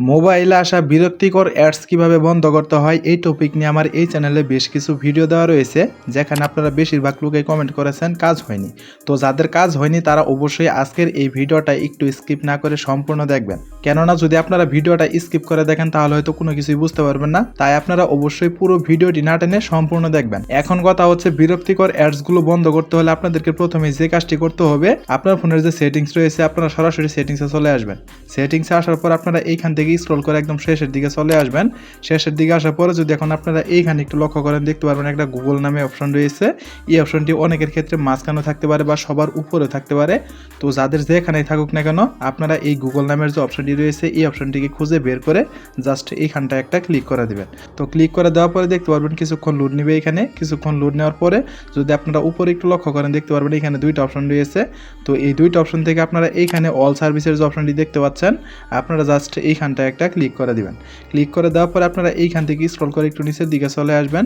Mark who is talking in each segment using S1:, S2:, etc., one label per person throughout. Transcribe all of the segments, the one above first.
S1: মোবাইলে আসা বিরক্তিকর অ্যাডস কীভাবে বন্ধ করতে হয়, এই টপিক নিয়ে আমার এই চ্যানেলে বেশ কিছু ভিডিও দেওয়া রয়েছে, যেখানে আপনারা বেশিরভাগ লোকে কমেন্ট করেছেন, কাজ হয়নি। তো যাদের কাজ হয়নি, তারা অবশ্যই আজকের এই ভিডিওটা একটু স্কিপ না করে সম্পূর্ণ দেখবেন। কেননা, যদি আপনারা ভিডিওটা স্কিপ করে দেখেন, তাহলে হয়তো কোনো কিছুই বুঝতে পারবেন না। তাই আপনারা অবশ্যই পুরো ভিডিওটি না টেনে সম্পূর্ণ দেখবেন। এখন কথা হচ্ছে বিরক্তিকর অ্যাডসগুলো বন্ধ করতে হলে আপনাদেরকে প্রথমে যে কাজটি করতে হবে, আপনার ফোনের যে সেটিংস রয়েছে, আপনারা সরাসরি সেটিংসে চলে আসবেন। সেটিংসে আসার পর আপনারা এইখান থেকে স্ক্রল করে একদম শেষের দিকে চলে আসবেন। শেষের দিকে আসার পরে যদি এখন আপনারা এইখানে একটু লক্ষ্য করেন, দেখতে পারবেন একটা গুগল নামে অপশন রয়েছে। এই অপশনটি অনেকের ক্ষেত্রে মাঝখানেও থাকতে পারে বা সবার উপরেও থাকতে পারে। তো যাদের যেখানেই থাকুক না কেন, আপনারা এই গুগল নামের যে অপশনটি রয়েছে, এই অপশনটিকে খুঁজে বের করে জাস্ট এইখানটা একটা ক্লিক করে দিবেন। তো ক্লিক করে দেওয়ার পরে দেখতে পারবেন কিছুক্ষণ লোড নেবে এখানে। কিছুক্ষণ লোড নেওয়ার পরে যদি আপনারা উপরে একটু লক্ষ্য করেন, দেখতে পারবেন এখানে দুইটা অপশন রয়েছে। তো এই দুইটা অপশন থেকে আপনারা এইখানে অল সার্ভিসের যে অপশনটি দেখতে পাচ্ছেন, আপনারা জাস্ট এইখানটা একটা ক্লিক করে দিবেন। ক্লিক করে দেওয়ার পরে আপনারা এইখান থেকে স্ক্রল করে একটু নিচের দিকে চলে আসবেন।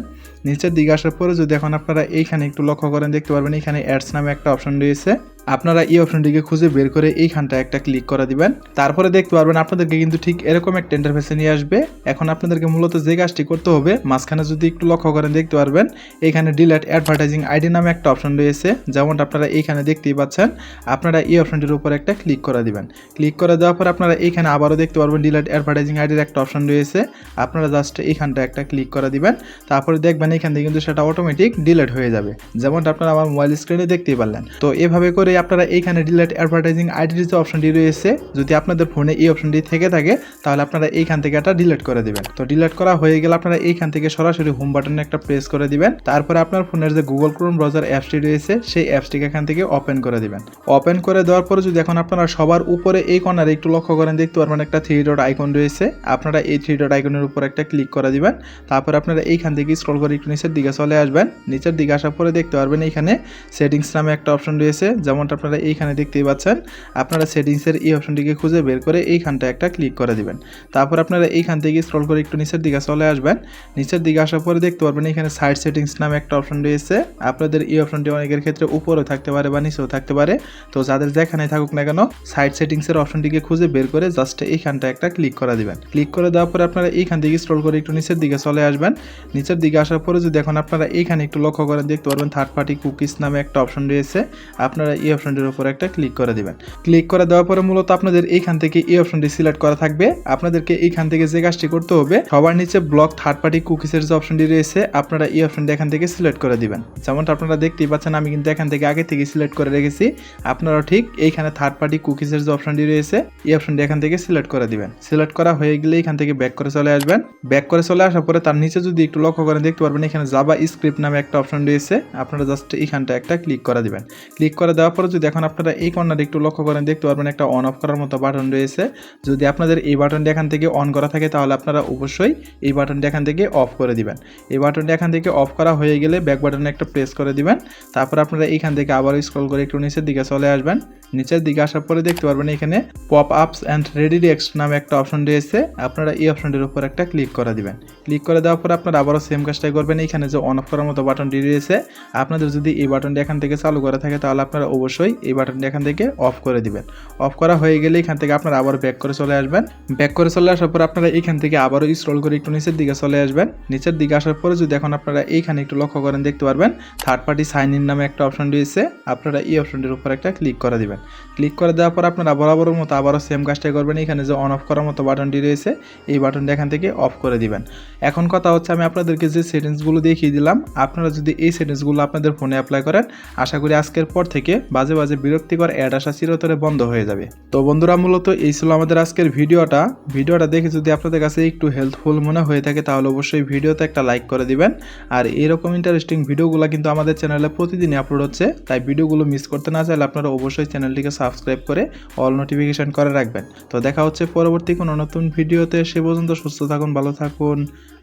S1: নিচের দিকে আসার পরে যদি এখন আপনারা এইখানে একটু লক্ষ্য করেন, দেখতে পারবেন এখানে অ্যাডস নামে একটা অপশন রয়েছে। আপনারা এই অপশনটিকে খুঁজে বের করে এইখানটা একটা ক্লিক করে দিবেন। তারপরে দেখতে পারবেন আপনাদেরকে কিন্তু ঠিক এরকম একটা ইন্টারফেসে নিয়ে আসবে। এখন আপনাদেরকে মূলত যে কাজটি করতে হবে, মাঝখানে যদি একটু লক্ষ্য করেন দেখতে পারবেন, এখানে ডিলেট অ্যাডভার্টাইজিং আইডি নামে একটা অপশন রয়েছে। যেমনটা আপনারা এইখানে দেখতেই পাচ্ছেন, আপনারা এই অপশনটির উপর একটা ক্লিক করে দিবেন। ক্লিক করে দেওয়ার পর আপনারা এইখানে আবারও দেখতে পারবেন ডিলেট অ্যাডভার্টাইজিং আইডির একটা অপশন রয়েছে। আপনারা জাস্ট এইখানটা একটা ক্লিক করে দিবেন। তারপরে দেখবেন এখান থেকে কিন্তু সেটা অটোমেটিক ডিলেট হয়ে যাবে। যেমনটা আপনারা আমার মোবাইল স্ক্রিনে দেখতেই পারলেন। তো এভাবে করে আপনারা এইখানে ডিলেট অ্যাডভার্টাইজিং আইডির যে অপশনটি রয়েছে, যদি আপনাদের ফোনে এই অপশনটি থেকে থাকে, তাহলে আপনারা এইখান থেকে একটা ডিলেট করে দিবেন। তো ডিলেট করা হয়ে গেলে আপনারা এইখান থেকে সরাসরি হোম বাটনে একটা প্রেস করে দিবেন। তারপরে আপনার ফোনের যে গুগল ক্রোম ব্রাউজার অ্যাপসটি রয়েছে, সেই অ্যাপসটিকে এখান থেকে ওপেন করে দিবেন। ওপেন করে দেওয়ার পরে যদি এখন আপনারা সবার উপরে এই কর্নারে একটু লক্ষ্য করেন, দেখতে পারবেন একটা থ্রি ডট আইকন রয়েছে। আপনারা এই থ্রি ডট আইকনের উপর একটা ক্লিক করে দিবেন। তারপর আপনারা এইখান থেকে স্ক্রল করে একটু নিচের দিকে চলে আসবেন। নিচের দিকে আসার পরে দেখতে পারবেন এইখানে সেটিংস নামে একটা অপশন রয়েছে যেমনটা আপনারা এইখানে দেখতেই পাচ্ছেন, আপনারা সেটিংসের এই অপশনটিকে খুঁজে বের করে এইখানটা একটা ক্লিক করে দিবেন। তারপর আপনারা এইখান থেকে স্ক্রল করে একটু নিচের দিকে চলে আসবেন। নিচের দিকে আসার পরে দেখতে পারবেন এখানে সাইড সেটিংস নামে একটা অপশন রয়েছে। আপনাদের এই অপশনটি অনেকের ক্ষেত্রে উপরেও থাকতে পারে বা নিচেও থাকতে পারে। তো যাদের যেখানে থাকুক না কেন সাইড সেটিংসের অপশনটিকে খুঁজে বের করে জাস্ট এইখানটা একটা ক্লিক করে দিবেন। ক্লিক করে দেওয়ার পরে আপনারা এইখান থেকে স্ক্রল করে একটু নিচের দিকে চলে আসবেন। নিচের দিকে আসার পরে যদি এখন আপনারা এইখানে একটু লক্ষ্য করেন, দেখতে পারবেন থার্ড পার্টি কুকিজ নামে একটা অপশন রয়েছে। আপনারা এই অপশনটির উপর একটা ক্লিক করে দিবেন। ক্লিক করে দেওয়ার পরে মূলত আপনাদের এইখান থেকে এই অপশনটি সিলেক্ট করা থাকবে। আপনাদেরকে এইখান থেকে যে কাজটি করতে হবে, সবার নিচে ব্লক থার্ড পার্টি কুকিজের যে অপশনটি রয়েছে, আপনারা এই অপশনটি এখান থেকে সিলেক্ট করে দিবেন। যেমনটা আপনারা দেখতেই পাচ্ছেন, আমি কিন্তু এখান থেকে আগে থেকে সিলেক্ট করে রেখেছি। আপনারা ঠিক এইখানে থার্ড পার্টি কুকিজের যে অপশনটি রয়েছে, এই অপশনটি এখান থেকে সিলেক্ট করে দিবেন। সিলেক্ট করা হয়ে গেলে এখান থেকে ব্যাক করে চলে আসবেন। ব্যাক করে চলে আসার পরে তার নিচে যদি একটু লক্ষ্য করেন, দেখতে পারবেন এখানে জাবা স্ক্রিপ্ট নামে একটা অপশন রয়েছে। আপনারা জাস্ট এইখানটা একটা ক্লিক করে দিবেন। ক্লিক করে দেওয়ার পরে যদি এখন আপনারা এই কর্নারে একটু লক্ষ্য করেন, দেখতে পারবেন একটা অন অফ করার মতো বাটন রয়েছে। যদি আপনাদের এই বাটনটি এখান থেকে অন করা থাকে, তাহলে আপনারা অবশ্যই এই বাটনটি এখান থেকে অফ করে দিবেন। এই বাটনটি এখান থেকে অফ করা হয়ে গেলে ব্যাক বাটনে একটা প্রেস করে দিবেন। তারপর আপনারা এইখান থেকে আবার স্ক্রল করে একটু নিচের দিকে চলে আসবেন। নিচের দিকে আসার পরে দেখতে পারবেন এখানে pop ups and ready react নামে একটা অপশন রয়েছে। আপনারা এই অপশনটির উপর একটা ক্লিক করে দিবেন। ক্লিক করে দেওয়ার পর আপনারা আবারও সেম কাজটাই করবেন। এখানে যে অন অফ করার মতো বাটনটি রয়েছে, আপনাদের যদি এই বাটনটি এখান থেকে চালু করা থাকে, তাহলে আপনারা অবশ্যই এই বাটনটি এখান থেকে অফ করে দিবেন। অফ করা হয়ে গেলে এখান থেকে আপনারা আবার ব্যাক করে চলে আসবেন। ব্যাক করে চলে আসার পর আপনারা এখান থেকে আবারও স্ক্রল করে একটু নিচের দিকে চলে আসবেন। নিচের দিকে আসার পরে যদি এখন আপনারা এইখানে একটু লক্ষ্য করেন, দেখতে পারবেন থার্ড পার্টি সাইন ইন নামে একটা অপশন রয়েছে। আপনারা এই অপশনটির উপর একটা ক্লিক করে দিবেন। ক্লিক করে দেওয়ার পর আপনারা বরাবরের মতো আবারও সেম কাজটাই করবেন। এখানে যে অন অফ করার মতো বাটনটি রয়েছে, এই বাটনটি এখান থেকে অফ করে দিবেন। এখন কথা হচ্ছে আমি আপনাদেরকে যে সেটিংসগুলো দেখিয়ে দিলাম, আপনারা যদি এই সেটিংসগুলো আপনাদের ফোনে অ্যাপ্লাই করেন, আশা করি আজকের পর থেকে বাজে বাজে বিরক্তিকর অ্যাড আসা চিরতরে বন্ধ হয়ে যাবে। তো বন্ধুরা, মূলত এই ছিল আমাদের আজকের ভিডিওটা। ভিডিওটা দেখে যদি আপনাদের কাছে একটু হেল্পফুল মনে হয়ে থাকে, তাহলে অবশ্যই ভিডিওতে একটা লাইক করে দিবেন। আর এরকম ইন্টারেস্টিং ভিডিওগুলো কিন্তু আমাদের চ্যানেলে প্রতিদিনই আপলোড হচ্ছে, তাই ভিডিওগুলো মিস করতে না চাইলে আপনারা অবশ্যই চ্যানেলটিকে সাবস্ক্রাইব করে অল নোটিফিকেশন করে রাখবেন। তো দেখা হচ্ছে পরবর্তী কোনো নতুন ভিডিওতে, সে পর্যন্ত সুস্থ থাকুন, ভালো থাকুন,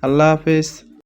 S1: আল্লাহ হাফেজ।